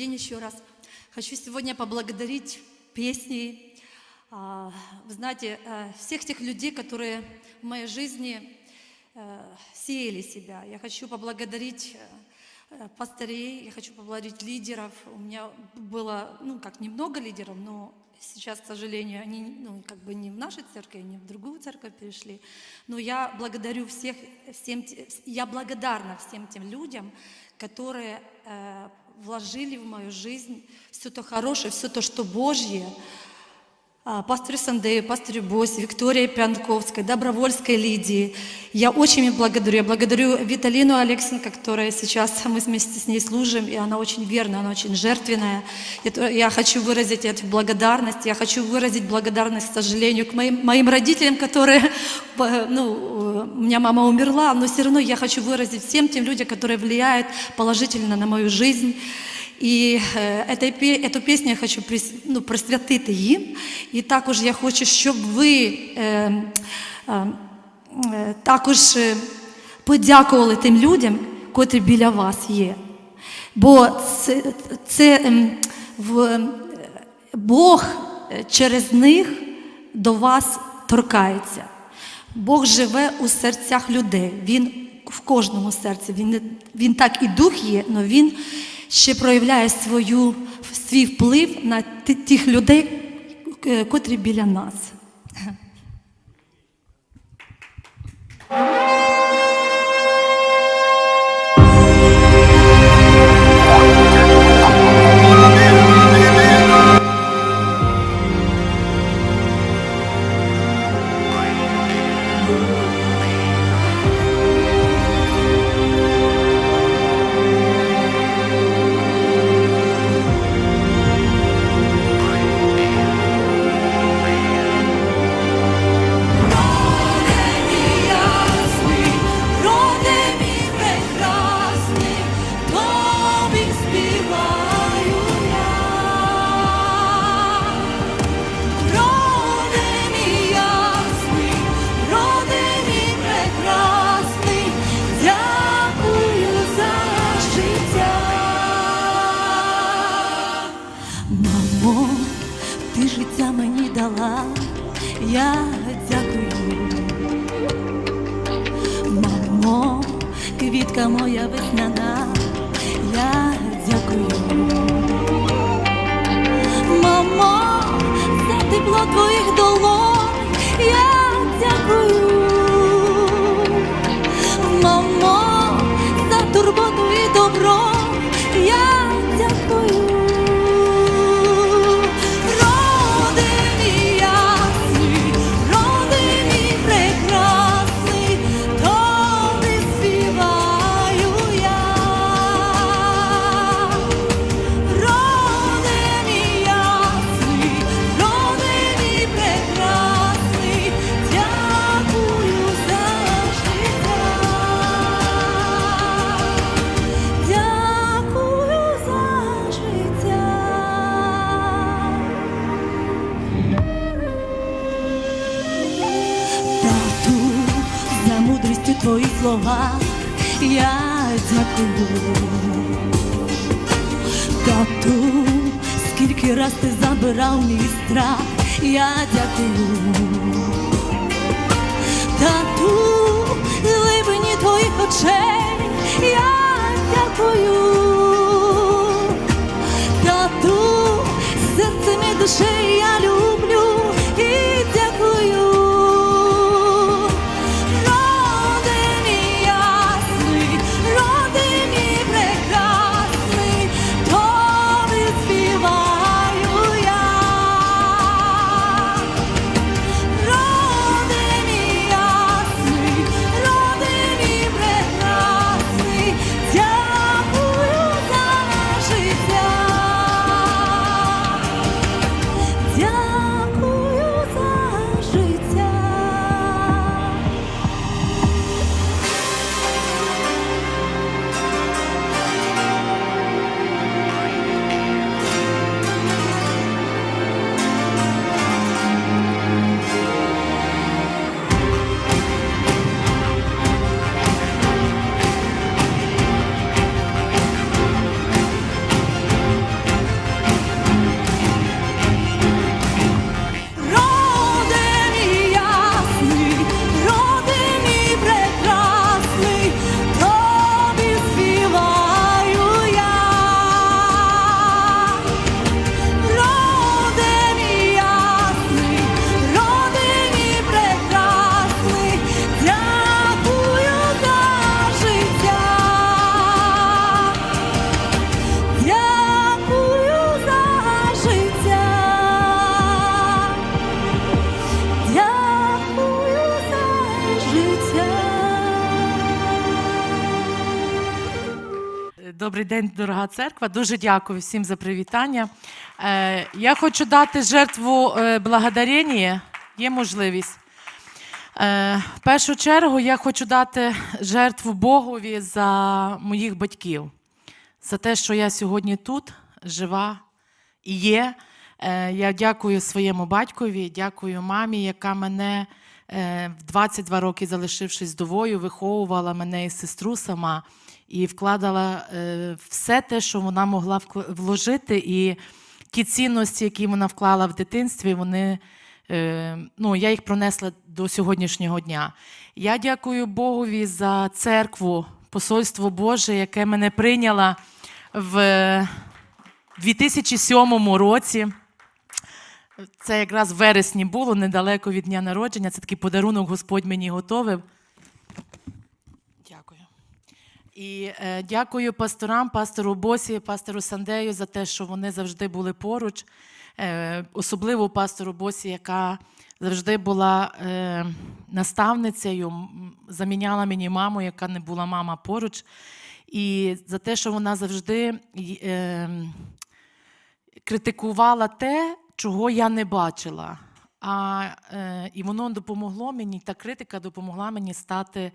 день еще раз. Хочу сегодня поблагодарить песней. а, Вы знаете, э, всех тех людей, которые в моей жизни э, сеяли себя. Я хочу поблагодарить пастырей, я хочу поблагодарить лидеров. У меня было, ну, как немного лидеров, но сейчас, к сожалению, они, ну, как бы не в нашей церкви, не в другую церковь перешли. Но я благодарю всех, всем, я благодарна всем тем людям, которые э, вложили в мою жизнь все то хорошее, все то, что Божье, а, пастору Сандею, пастору Бось, Виктории Пянковской, Добровольской Лидии. Я очень им благодарю. Я благодарю Виталину Алексенко, которая сейчас, мы вместе с ней служим, и она очень верная, она очень жертвенная. Я хочу выразить эту благодарность. Я хочу выразить благодарность, к сожалению, к моим, моим родителям, которые, ну, у меня мама умерла, но все равно я хочу выразить всем тем людям, которые влияют положительно на мою жизнь. І е, пе- эту пісню я хочу ну, присвятити їм. І також я хочу, щоб ви е, е, е, також е, подякували тим людям, котрі біля вас є. Бо це, це в, Бог е, через них до вас торкається. Бог живе у серцях людей. Він в кожному серці. Він, він так і дух є, але він ще проявляє свою, свій вплив на тих людей, е, котрі біля нас. Я дякую. Мамо, квітка моя весняна, я дякую. Мамо, за тепло твоїх долонь, дякую. Тату, скільки раз ти забирав мій страх, я дякую. Тату, глибині твоїх очей, я дякую. Тату, серцем і душею Добрий день, дорога церква. Дуже дякую всім за привітання. Е, я хочу дати жертву е, благодарення. Є можливість. Е, в першу чергу я хочу дати жертву Богові за моїх батьків, за те, що я сьогодні тут жива і є. Я дякую своєму батькові, дякую мамі, яка мене в 22 роки, залишившись вдовою, виховувала мене і сестру сама і вкладала е, все те, що вона могла вложити, і ті цінності, які вона вклала в дитинстві, вони. Е, ну, я їх пронесла до сьогоднішнього дня. Я дякую Богові за церкву, посольство Боже, яке мене прийняло в 2007 році. Це якраз в вересні було недалеко від дня народження. Це такий подарунок Господь мені готовив. Дякую. І е, дякую пасторам, пастору Босі, пастору Сандею за те, що вони завжди були поруч. Е, особливо пастору Босі, яка завжди була е, наставницею, заміняла мені маму, яка не була мама поруч. І за те, що вона завжди е, критикувала те, чого я не бачила. А, е, і воно допомогло мені, та критика допомогла мені стати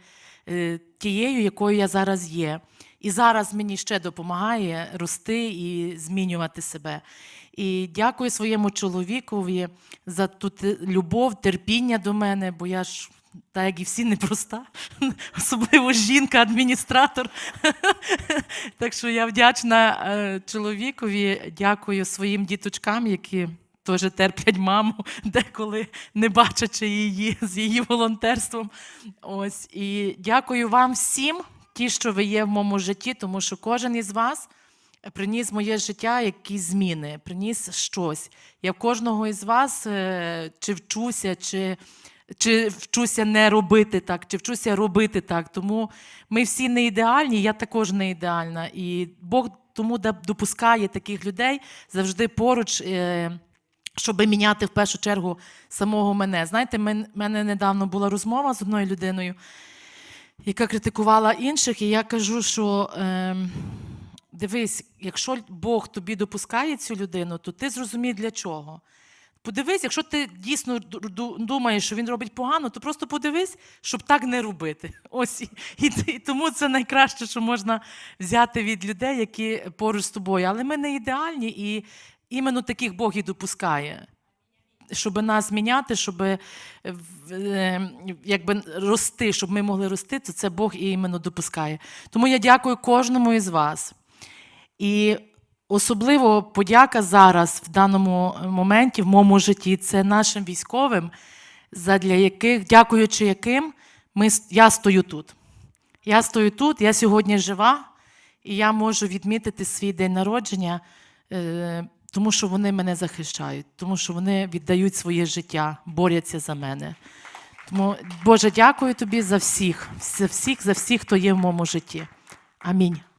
е, тією, якою я зараз є. І зараз мені ще допомагає рости і змінювати себе. І дякую своєму чоловікові за ту любов, терпіння до мене, бо я ж. Так як і всі непроста, особливо жінка, адміністратор. Так що я вдячна е, чоловікові, дякую своїм діточкам, які теж терплять маму, деколи не бачачи її з її волонтерством. Ось і дякую вам всім, ті, що ви є в моєму житті, тому що кожен із вас приніс моє життя якісь зміни, приніс щось. Я в кожного із вас е, чи вчуся, чи чи вчуся не робити так, чи вчуся робити так. Тому ми всі не ідеальні, я також не ідеальна. І Бог тому допускає таких людей завжди поруч. Е, щоб міняти в першу чергу самого мене. Знаєте, в мене недавно була розмова з одною людиною, яка критикувала інших, і я кажу, що ем, дивись, якщо Бог тобі допускає цю людину, то ти зрозумій для чого. Подивись, якщо ти дійсно ду- ду- думаєш, що він робить погано, то просто подивись, щоб так не робити. Ось і, і, і тому це найкраще, що можна взяти від людей, які поруч з тобою. Але ми не ідеальні, і іменно таких Бог і допускає. Щоб нас міняти, щоб е, е, якби рости, щоб ми могли рости, то це Бог і іменно допускає. Тому я дякую кожному із вас. І особливо подяка зараз, в даному моменті, в моєму житті, це нашим військовим, задля яких, дякуючи яким, ми, я стою тут. Я стою тут, я сьогодні жива, і я можу відмітити свій день народження, е, тому що вони мене захищають, тому що вони віддають своє життя, борються за мене. Тому, Боже, дякую тобі за всіх, за всіх, за всіх, хто є в моєму житті. Амінь.